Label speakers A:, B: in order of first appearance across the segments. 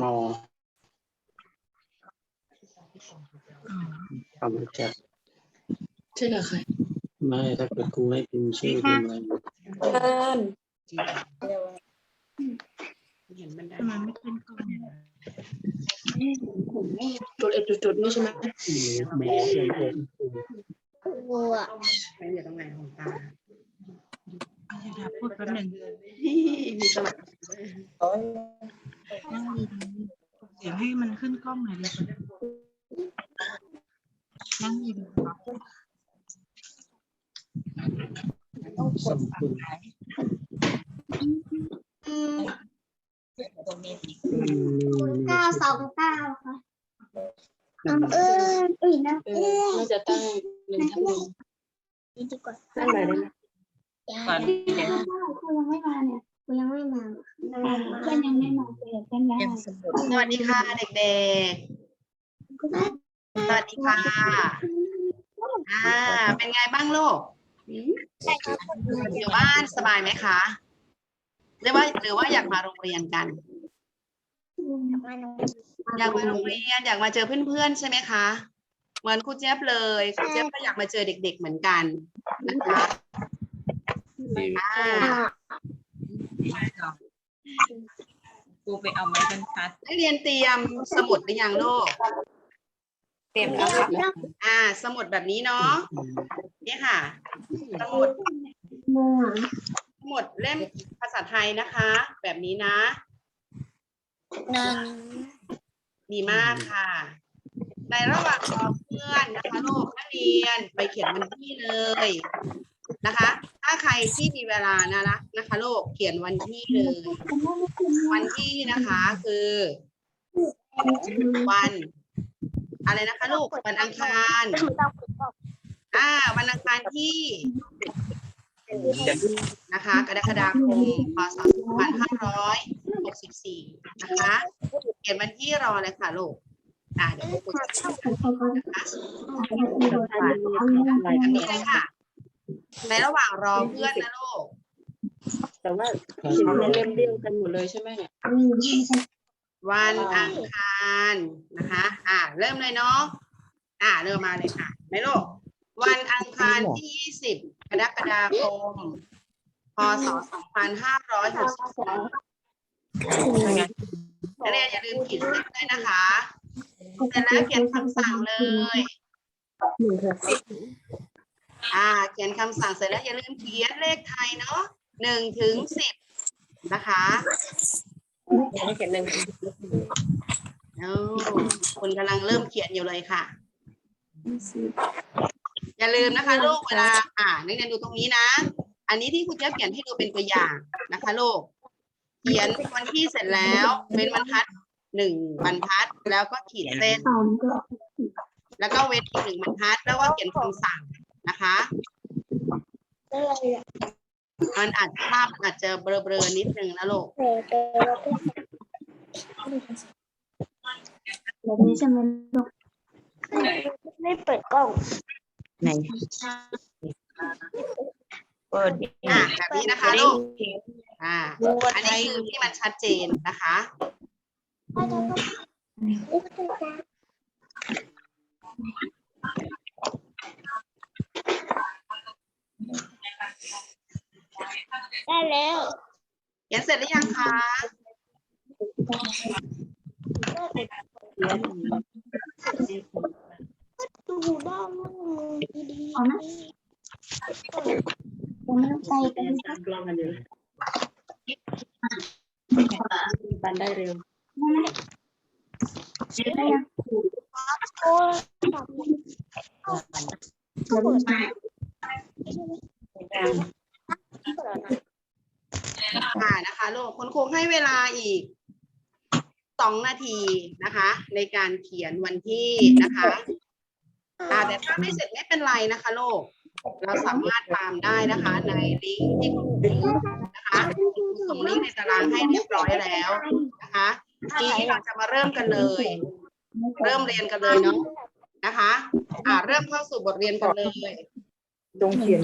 A: มอ
B: อ๋อ
A: ความรู้จัก
C: ใช่เหรอคะ
A: ไม่ถ้าเกิดครูให้พิมพ์ชื่อพิมพ์อะไร
C: เอิญเห็นมันได้
B: ทำไมไม่ขึ้นกล้อง
C: จุดเอ็ดจุดๆนี่ใช่ไหม
A: อืมหมอเองเอง
C: ไม่อยู่ตรงไหนของตา
B: เอาอย่าด่าพูดแป๊บหนึ่ง
C: มีสมัคร
B: นั่งดีๆเสียงให้มันขึ้นกล้องหน่อยดินั่งดีๆครับ
A: สมคุณ
D: เก้าสองเก้าค่ะน้ำเอิญอุ้ยน้ำ
C: เอ
D: เอิ
C: อ
D: ญ
C: น่าจะตั้งหนึ่งทับหนึ่ง
D: นี่ดีกว่า
C: ตั้งไหนได้ไหม
B: ก่อนเดี๋ยว
D: คุณยังไม่มาเนี่ยคุณ ยังไม่มาเพื่อนยังไม่มาเจอกันแล้ว
C: สวัสดีค่ะเด็กๆ สวัสดีค่ะ อ่า เป็นไงบ้างลูก อยู่บ้านสบายไหมคะหรือว่าหรือว่าอยากมาโรงเรียนกัน อยากมาโรงเรียนอยากมาเจอเพื่อนๆใช่ไหมคะ เหมือนครูเจี๊ยบเลยครูเจี๊ยบก็อยากมาเจอเด็ก ๆ เหมือนกันนะคะ
B: กูไปเอาไม้บรรทัด
C: นักเรียนเตรียมสมุดหรือยังลูก
B: เต็มแล้วครับ
C: อ่า สมุดแบบนี้เนาะนี่ค่ะ สมุดสมุดเล่มภาษาไทยนะคะ แบบนี้นะ
D: นัน
C: ดีมากค่ะ ในระหว่างรอเพื่อนนะคะลูกนักเรียนไปเขียนวันที่เลยนะคะาใครที่มีเวลานะนะนะคะลูกเขียนวันที่เลย วันที่นะคะคือ วัน อะไรนะคะลูกวันอังคารอ่า วันอังคารที่นะคะกรกฎาคมพศ2564 นะคะ เขียนวันที่รอเลยค่ะลูกอ่าเดี๋ยวครูจะนะคะแบบนี้เลยค่ะ ในระหว่างรอเพื่อนนะลูก
E: แต่ว่าเขียนในเล่มเดียวกันหมดเลยใช่ไหมเนี่ย
C: วันอังคารนะคะ อ่า เริ่มเลยเนาะอ่า เริ่มมาเลยค่ะไหมลูกวันอังคารที่ 20 กรกฎาคม พศ 2562นักเรียนอย่าลืมขีดเส้นด้วยนะคะเสร็จแล้วเขียนคำสั่งเลย อ่า เขียนคำสั่งเสร็จแล้วอย่าลืมเขียนเลขไทยเนาะหนึ่งถึงสิบนะคะ
E: เขียนหนึ่ง
C: โอ้คุณกำลังเริ่มเขียนอยู่เลยค่ะ อย่าลืมนะคะลูกเวลาอ่านักเรียนดูตรงนี้นะ อันนี้ที่คุณเจ๊เขียนให้ดูเป็นตัวอย่างนะคะลูกเขียนวันที่เสร็จแล้วเป็นบรรทัดหนึ่งบรรทัดแล้วก็ขีดเส้น แล้วก็เว้นอีกหนึ่งบรรทัดแล้วก็เขียนคำสั่ง นะคะมันอาจภาพอาจจะเบลอๆนิดนึงนะลูก
D: แบบนี้ใช่ไหมลูกไม่เปิดกล้อง
E: ไหนเปิด
C: อ่าแบบนี้นะคะลูกอ่าอันนี้คือที่มันชัดเจนนะคะ
D: ได้ แล้ว
C: เขียนเสร็จหรือยังคะ
D: ดูบ้างดีๆเอานะผมไม่ต้องใจกัน
E: ตามกล้องกันอยู่ปันได้เร็ว
D: ได้ยังโอ้ยเดี๋ยวมันมา
C: ค่ะ นะคะลูกคุณครูให้เวลาอีกสองนาทีนะคะ ในการเขียนวันที่นะคะอ่าแต่ถ้าไม่เสร็จไม่เป็นไรนะคะลูกเราสามารถตามได้นะคะ ในลิงก์ที่คุณครูนะคะส่งลิงก์ในตารางให้เรียบร้อยแล้วนะคะทีนี้เราจะมาเริ่มกันเลย เริ่มเรียนกันเลยเนาะนะคะ อ่าเริ่มเข้าสู่บทเรียนกันเลย
E: จงเขียน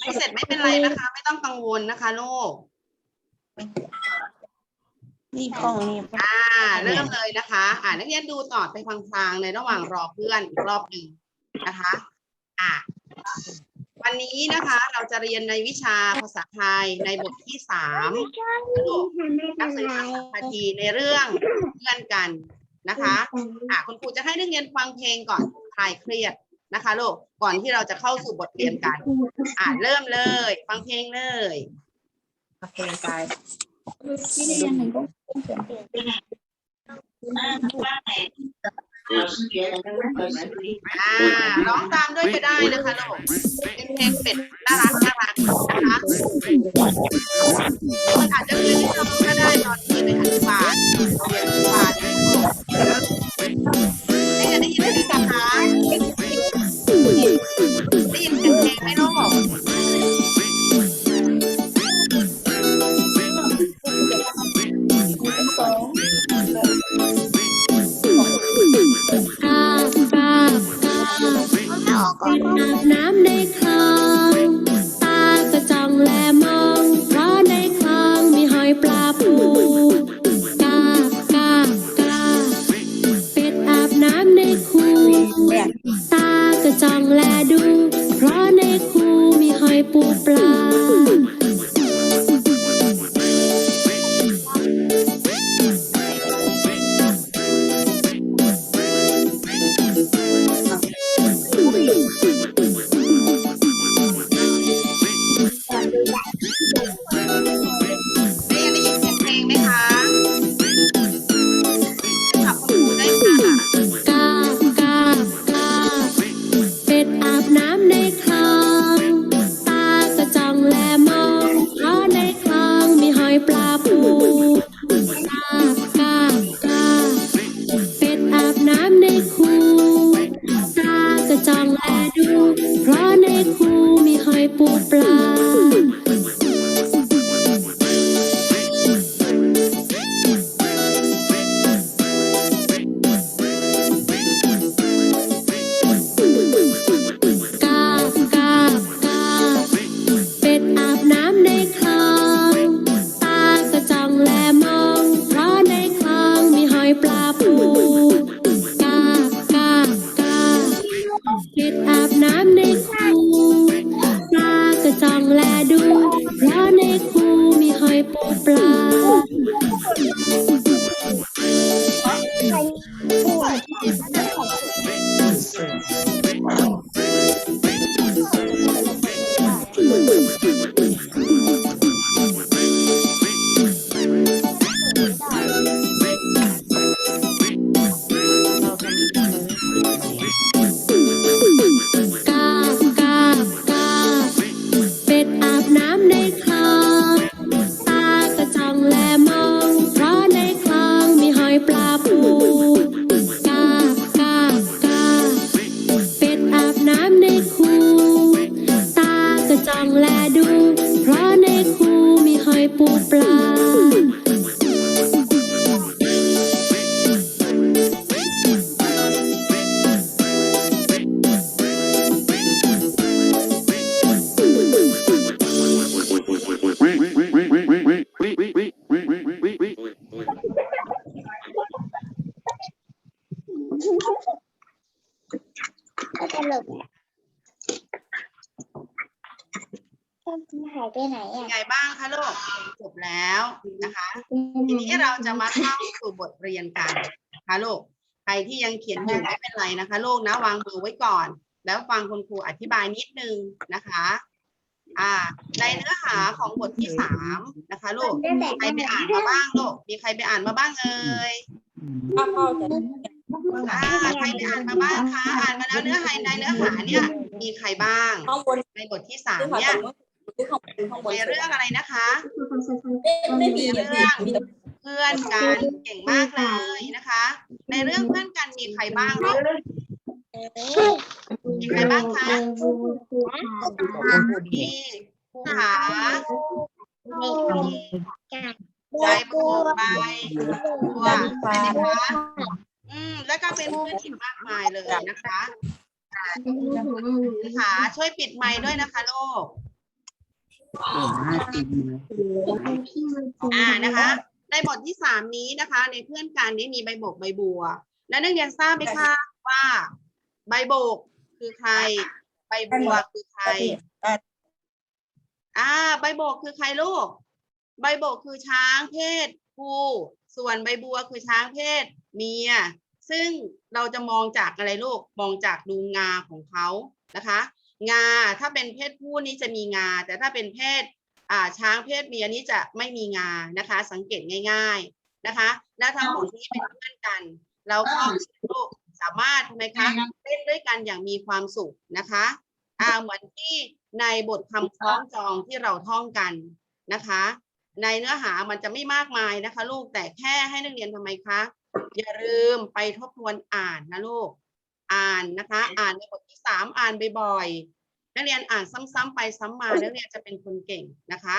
C: ไม่เสร็จไม่เป็นไรนะคะ ไม่ต้องกังวลนะคะลูก
B: นี่กล้องนี่
C: อ่า เริ่มเลยนะคะ อ่านักเรียนดูต่อไปพลางๆในระหว่างรอเพื่อนอีกรอบหนึ่งนะคะ อ่าวันนี้นะคะเราจะเรียนในวิชาภาษาไทยในบทที่สามหนังสือภาษาพาทีในเรื่องเพื่อนกันนะคะ อะคุณครูจะให้นักเรียนฟังเพลงก่อนคลายเครียด นะคะลูกก่อนที่เราจะเข้าสู่บทเรียนกันอะเริ่มเลย ฟังเพลงเลย
B: เพลงกาย
C: อ่าร้องตามด้วยก็ได้นะคะลูกเป็นเพลงเป็ดน่ารักน่ารักนะคะมันอาจจะเคยได้ร้องก็ได้ตอนที่ในอนุบาลเรียนอนุบาล
D: ปูปลา
C: ทีนี้เราจะมาเข้าสู่บทเรียนกันนะคะลูกใครที่ยังเขียนอยู่ไม่เป็นไรนะคะลูกนะวางมือไว้ก่อน แล้วฟังคุณครูอธิบายนิดนึงนะคะ อ่า ในเนื้อหาของบทที่สามนะคะลูกใครไปอ่านมาบ้างลูกมีใครไปอ่านมาบ้างเอ่ย
B: ถ้าเข้าจะ
C: อ่าใครไปอ่านมาบ้างคะอ่านมาแล้วเนื้อหาในเนื้อหาเนี่ย มีใครบ้าง
B: ข้างบน
C: ในบทที่สาม
B: ที่เขา
C: เนี่ย
B: ที่ข้างบนข้างบน
C: ในเรื่องอะไรนะคะ
B: ไม่มีเรื่องมีแต่
C: เพื่อนกันเก่งมากเลยนะคะ ในเรื่องเพื่อนกันมีใครบ้างลูกมีใครบ้างคะมีภูผาใจบุญใบบัวใช่ไหมคะอืมแล้วก็เป็นเพื่อนอีกมากมายเลยนะคะภูผาช่วยปิดไมค์ด้วยนะคะลูก อ่านะคะ ในบทที่สามนี้นะคะ ในเพื่อนกันนี้มีใบโบกใบบัว และนักเรียนทราบไหมคะว่า ใบโบกคือใคร ใบบัวคือใคร อ่า ใบโบกคือใครลูก ใบโบกคือช้างเพศผู้ส่วนใบบัวคือช้างเพศเมียซึ่งเราจะมองจากอะไรลูก มองจากดูงาของเขานะคะ งา ถ้าเป็นเพศผู้นี้จะมีงา แต่ถ้าเป็นเพศอ่าช้างเพศเมียนี้จะไม่มีงานะคะ สังเกตง่าย ๆนะคะ แล้วทั้งหมดนี้เป็นเพื่อนกัน เราก็ลูกสามารถทำไมคะเล่นด้วยกันอย่างมีความสุขนะคะอ่าเหมือนที่ในบทคำคล้องจองที่เราท่องกันนะคะ ในเนื้อหามันจะไม่มากมายนะคะ ลูกแต่แค่ให้นักเรียนทำไมคะอย่าลืมไปทบทวนอ่านนะลูก อ่านนะคะ อ่านในบทที่สามอ่านบ่อยๆนักเรียนอ่านซ้ำๆไปซ้ำมานักเรียนจะเป็นคนเก่งนะคะ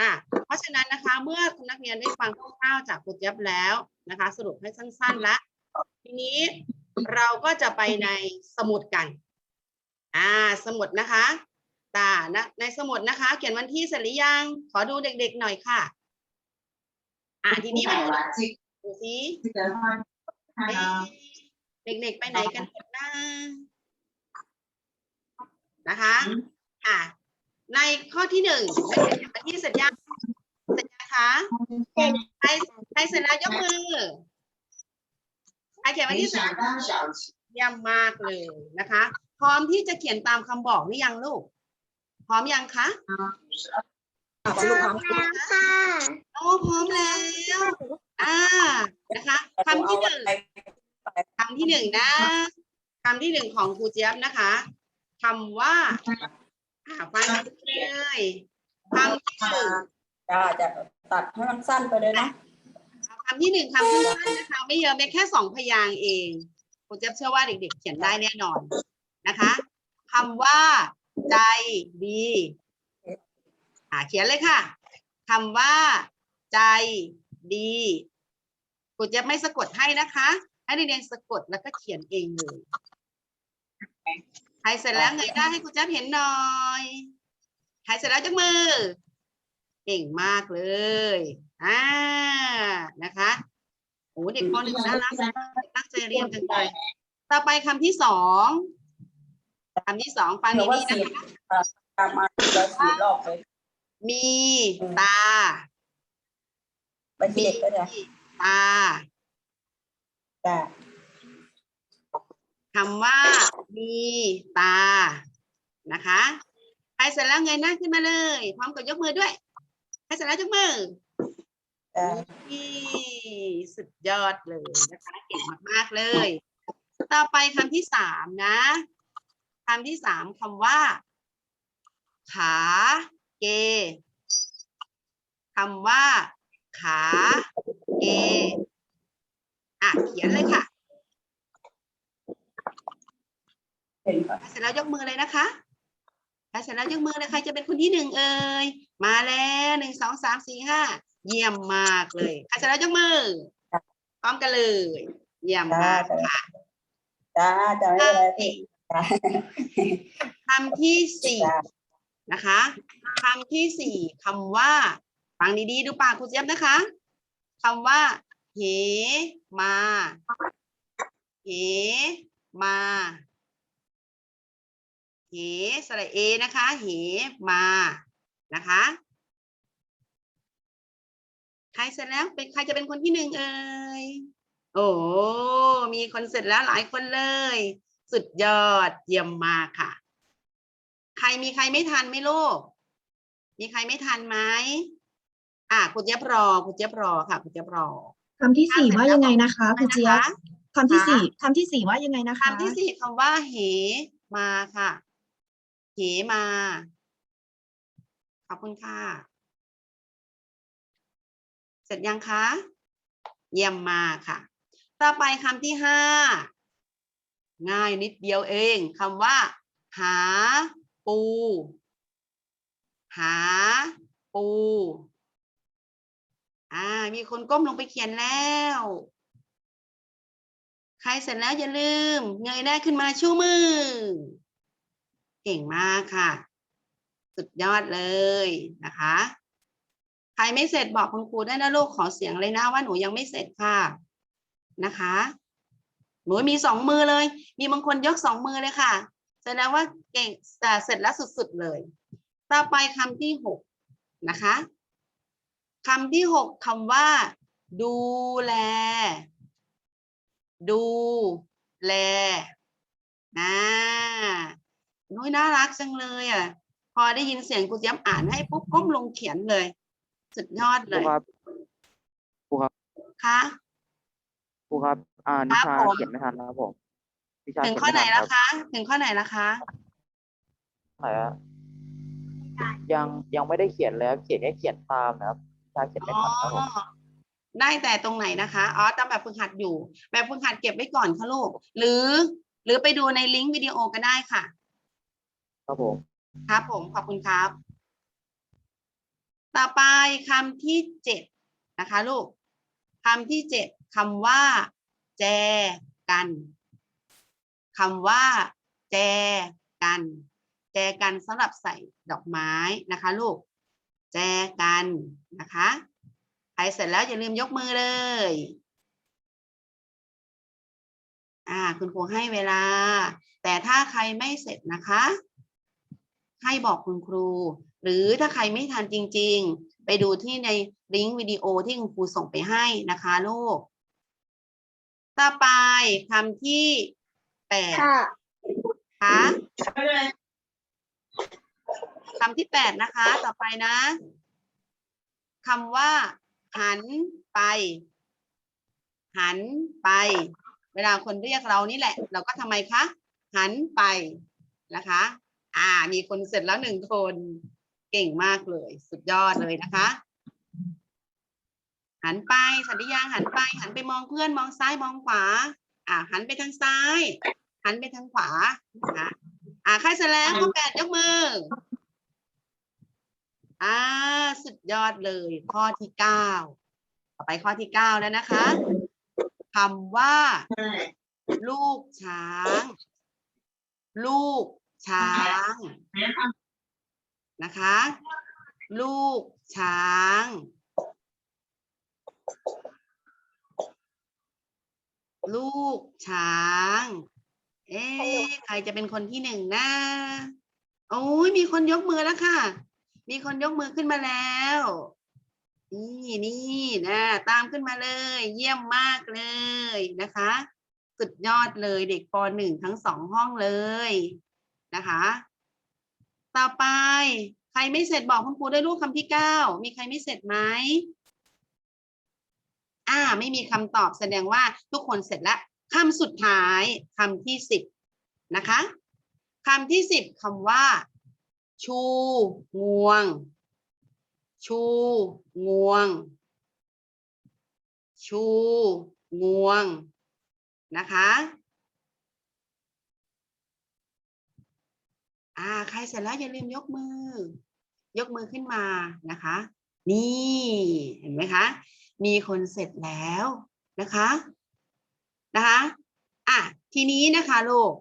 C: อะเพราะฉะนั้นนะคะเมื่อนักเรียนได้ฟังคร่าวๆจากครูเจี๊ยบแล้วนะคะ สรุปให้สั้นๆแล้วทีนี้เราก็จะไปในสมุดกัน อ่า สมุดนะคะตานะในสมุดนะคะ เขียนวันที่เสร็จหรือยัง ขอดูเด็กๆหน่อยค่ะ อ่าทีนี้มาดูดูสิ เอ๊ะเด็กๆไปไหนกันหมดนะนะคะ อ่าในข้อที่หนึ่งเขียนวันที่เสร็จยังเสร็จยังคะใครใครเสร็จแล้วยกมือใครเขียนวันที่เสร็จเยี่ยมมากเลยนะคะ พร้อมที่จะเขียนตามคำบอกหรือยังลูก พร้อมยังคะ
B: อะลูกพร้อม
C: โอ้พร้อมแล้ว อ่า นะคะคำที่หนึ่ง คำที่หนึ่งนะคำที่หนึ่งของครูเจี๊ยบนะคะคำว่าอ่าฟังกันเลยคำที่หนึ่ง
B: จะจะตัดให้มันสั้นไปเลยนะ
C: คำที่หนึ่งคำสั้นๆนะคะ ไม่เยอะไม่แค่สองพยางค์เองครูเจี๊ยบเชื่อว่าเด็ก ๆ เขียนได้แน่นอนนะคะคำว่า ใจดีอ่าเขียนเลยค่ะคำว่า ใจดีกูจะไม่สะกดให้นะคะ ให้นักเรียนสะกดแล้วก็เขียนเองเลยใครเสร็จแล้วเงยหน้าให้ครูจะเห็นหน่อยใครเสร็จแล้วจักมือ เก่งมากเลยอ่านะคะโอ้เด็กปหนึ่งน่ารักมากตั้งใจเรียนจังเลยต่อไปคำที่สองคำที่สองฟัง
B: หรือว่า
C: ดีๆ
B: สี่
C: นะคะ
B: ตามมาแล้วสี่รอบเลย
C: มีตา
B: ไปที่เด็กก็ได้
C: ตา
B: แต่
C: คำว่ามีตานะคะใครเสร็จแล้วเงยหน้าขึ้นมาเลย พร้อมกับยกมือด้วยใครเสร็จแล้วยกมือ
B: แต่
C: นี่สุดยอดเลยนะคะเก่งมากๆเลย ต่อไปคำที่สามนะคำที่สามคำว่า ขาเกคำว่า ขาเก อะเขียนเลยค่ะ
B: เห็นค่ะ
C: ใครเสร็จแล้วยกมือเลยนะคะใครเสร็จแล้วยกมือเลยใครจะเป็นคนที่หนึ่งเอ่ยมาแล้วหนึ่งสองสามสี่ห้าเยี่ยมมากเลยใครเสร็จแล้วยกมือพร้อมกันเลย เยี่ยมมากค่ะ
B: จ้าจ้าไม่เป็นไรพี่จ้า
C: คำที่สี่
B: จ้า
C: นะคะคำที่สี่คำว่า ฟังดีๆ ดูปากครูเจี๊ยบนะคะคำว่า เหมาเหมาเหสระเอนะคะเหมานะคะใครเสร็จแล้วเป็นใครจะเป็นคนที่หนึ่งเอ่ยโอ้มีคนเสร็จแล้วหลายคนเลย สุดยอดเยี่ยมมากค่ะ ใครมีใครไม่ทันไหมลูกมีใครไม่ทันไหมอะคุณเจี๊ยบรอคุณเจี๊ยบรอค่ะคุณเจี๊ยบรอ
F: คำที่สี่ว่ายังไงนะคะครูเจี๊ยบ
C: นะคะ
F: คำที่
C: ค่ะ
F: สี่คำที่สี่ว่ายังไงนะคะ
C: คำที่สี่คำว่าเหมาค่ะ เหมา ขอบคุณค่ะ เสร็จยังคะ เยี่ยมมากค่ะ ต่อไปคำที่ห้าง่ายนิดเดียวเองคำว่า หาปู หาปู อ่า มีคนก้มลงไปเขียนแล้ว ใครเสร็จแล้วอย่าลืม เงยหน้าขึ้นมาชูมือ เก่งมากค่ะ สุดยอดเลยนะคะ ใครรไม่เสร็จบอกคุณครูได้นะลูกขอเสียงเลยนะว่าหนูยังไม่เสร็จค่ะนะคะหนูมีสองมือเลย มีบางคนยกสองมือเลยค่ะแสดงว่าเก่งแต่เสร็จแล้วสุดๆเลย ต่อไปคำที่หกนะคะ คำที่หกคำว่า ดูแล ดูแลนะนุ้ยน่ารักจังเลยอะ พอได้ยินเสียงครูเจี๊ยบอ่านให้ปุ๊บก้มลงเขียนเลย สุดยอด
G: ค
C: เล
G: รู
C: ย
G: ครับ
C: ค่ะ
G: ครูครับ อ่านิชา
C: ผม
G: เขียนไม่ทันนะครับผมนิชา
C: ถึง
G: เขียน
C: ข้อ
G: ไม่
C: ไหน
G: ทัน
C: แล้ว
G: ครับ
C: คะ ถึงข้อไหนแล้วคะ
G: ไหนอะยังยังไม่ได้เขียนเลยครับเขียนแค่เขียนตามนะครับ นิชาเขียนไม่
C: อ๋อ
G: ทันครับผม
C: ได้แต่ตรงไหนนะคะอ๋อตามแบบฝึกหัดอยู่ แบบฝึกหัดเก็บไว้ก่อนค่ะลูก หรือ หรือไปดูในลิงก์วิดีโอก็ได้ค่ะ
G: ครับผม
C: ครับผมขอบคุณครับ ต่อไปคำที่เจ็ดนะคะลูกคำที่เจ็ดคำว่า แจกันคำว่า แจกัน แจกันสำหรับใส่ดอกไม้นะคะ ลูก แจกันนะคะใครเสร็จแล้วอย่าลืมยกมือเลย อ่า คุณครูให้เวลา แต่ถ้าใครไม่เสร็จนะคะ ให้บอกคุณครู หรือถ้าใครไม่ทันจริง ๆ ไปดูที่ในลิงก์วิดีโอที่คุณครูส่งไปให้นะคะลูก ต่อไปคำที่แปดค่ะ คำที่แปดนะคะ ต่อไปนะคำว่า หันไป หันไป เวลาคนเรียกเรานี่แหละ เราก็ทำไมคะ หันไปนะคะ อ่า มีคนเสร็จแล้วหนึ่งคนเก่งมากเลย สุดยอดเลยนะคะ หันไปสันติยางหันไป หันไปมองเพื่อนมองซ้ายมองขวา อ่า หันไปทางซ้าย หันไปทางขวานะคะอ่าใครเสร็จแล้วข้อแปดยกมือ อ่าสุดยอดเลย ข้อที่เก้าต่อไปข้อที่เก้าแล้วนะคะคำว่า ลูกช้าง ลูกช้าง นะคะ ลูกช้าง ลูกช้าง เอ๊ะใครจะเป็นคนที่หนึ่งนะโอ้ยมีคนยกมือแล้วค่ะ มีคนยกมือขึ้นมาแล้ว นี่นี่นะตามขึ้นมาเลย เยี่ยมมากเลยนะคะ สุดยอดเลยเด็กปหนึ่งทั้งสองห้องเลยนะคะ ต่อไปใครไม่เสร็จบอกคุณครูด้วยลูกคำที่เก้ามีใครไม่เสร็จไหมอ่า ไม่มีคำตอบแสดงว่าทุกคนเสร็จแล้วคำสุดท้ายคำที่สิบนะคะคำที่สิบคำว่า ชูงวง ชูงวง ชูงวง นะคะอ่าใครเสร็จแล้วอย่าลืมยกมือ ยกมือขึ้นมานะคะ นี่เห็นไหมคะ มีคนเสร็จแล้วนะคะ นะคะอะทีนี้นะคะลูก